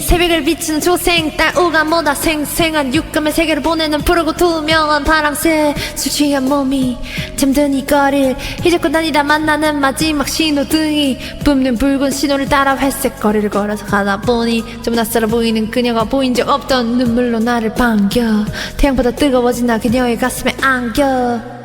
이 새벽을 비추는 조생 딸 오감보다 생생한 육감의 세계를 보내는 푸르고 투명한 파랑새 수취한 몸이 잠든 이 거리를 이제껏 다니다 만나는 마지막 신호등이 뿜는 붉은 신호를 따라 회색 거리를 걸어서 가다 보니 좀 낯설어 보이는 그녀가 보인 적 없던 눈물로 나를 반겨. 태양보다 뜨거워진 나 그녀의 가슴에 안겨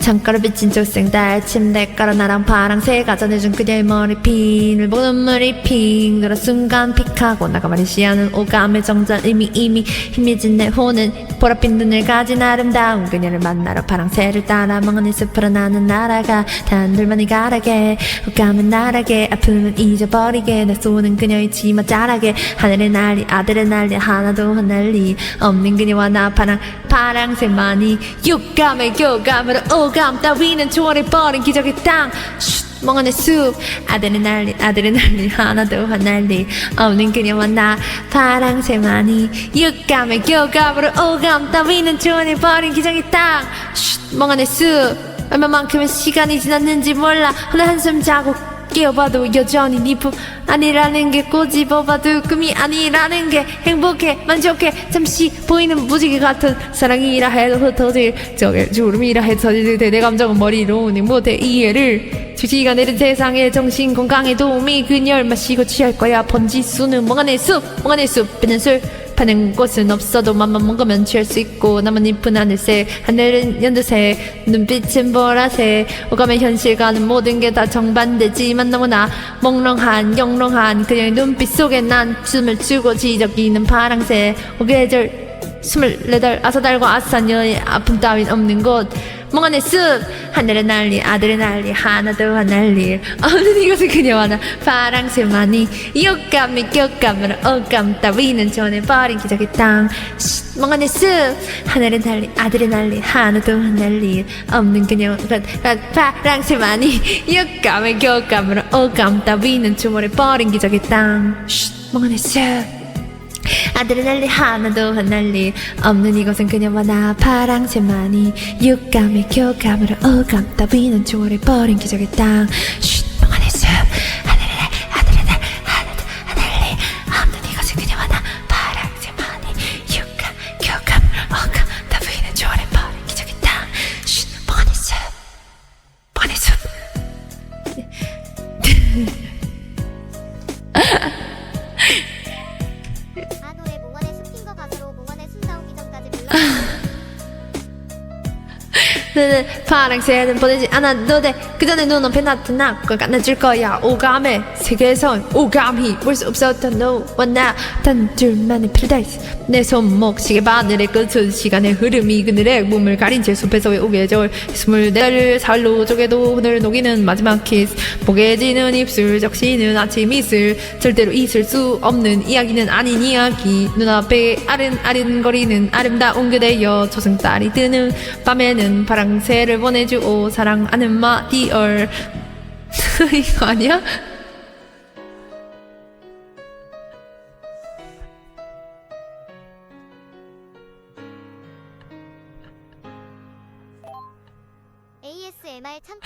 창가로 비친 조생달 침대 깔아 나랑 파랑새 가 전해준 그녀의 머리핀을 보고 눈물이 핑 돌아 순간 픽하고 나가만히 시야는 오감의 정전 이미 이미 희미진 내 혼은 보랏빛 눈을 가진 아름다운 그녀를 만나러 파랑새를 따라 멍하니 숲으로 나는 날아가. 단둘만이 가라게 오감은 나라게. 아픔은 잊어버리게. 내 쏘는 그녀의 치마 자라게 하늘에 날리 아들의 날리 하나도 흩날리. 없는 그녀와 나 파랑 파랑새만이 육감의 교감으로 오감 따위는 초월해버린 기적의 땅 쉿, 멍하네 숲 아들의 날리 아들의 날리 하나도 흩날리 없는 그녀와 나 파랑새만이 육감의 교감으로 오감. 따위는 초월해버린 기적의 땅 쉿, 멍하네 숲 얼마만큼의 시간이 지났는지 몰라. 오늘 한숨 자고 깨어봐도 여전히 네품 아니라는 게 꼬집어봐도 꿈이 아니라는 게 행복해 만족해. 잠시 보이는 무지개 같은 사랑이라 해도 흩어질 저게 주름이라 해도 터질 내 감정은 머리로는 못해 이해를. 주지가 내린 세상에 정신 건강에 도움이 그녀를 마시고 취할 거야. 번지수는 멍하네 숲 멍하네 숲. 빼는 술 파는 곳은 없어도 맘만 먹으면 취할 수 있고 나만 잎은 하늘색 하늘은 연두색 눈빛은 보라색 오감의 현실과는 모든 게 다 정반대지만 너무나 몽롱한 영롱한 그녀의 눈빛 속에 난 춤을 추고 지저귀는 파랑새. 오계절 스물네 달 아사달과 아산 여의 아픔 따윈 없는 곳 멍하네 숲 하늘의 난리 아들의 난리 하나도 하날리. 없는 이곳을 그녀와 나 파랑새만이. 욕감이 격감으로 억감 따위는 전해버린 기적의 땅. 쉿, 멍하네 숲 하늘의 난리 아들의 난리 하나도 하날리. 없는 그녀와 나 파랑새만이. 욕감의 격감으로 억감 따위는 주머해버린 기적의 땅. 쉿, 멍하네 숲 난리 하나도 흩날리. 없는 이곳은 그녀와 나 파랑새만이 육감의 교감으로 오감 따위는 초월해버린 기적의 땅. 교감으로 오감 따위는 초월해버린 기적의 땅 아노 너는 파랑새는 보내지 않아도 돼 그 전에 눈앞에 나타나 꼭 안아줄 거야. 오감의 세계에선 오감이 볼수 없었던 너와 나 단 둘만의 패러다이스 내 손목 시계 바늘의 끝은 시간의 흐름이 그늘의 몸을 가린 채 숲에서의 오계절 스물네 살로 쪼개도 오늘 녹이는 마지막 키스 목에 지는 입술 적시는 아침 이슬. 절대로 있을 수 없는 이야기는 아닌 이야기. 눈앞에 아른아른거리는 아름다운 그대여. 저승달이 뜨는 밤에는 파랑새를 보내주오. 사랑하는 마디얼. 이거 아니야? ASMR 참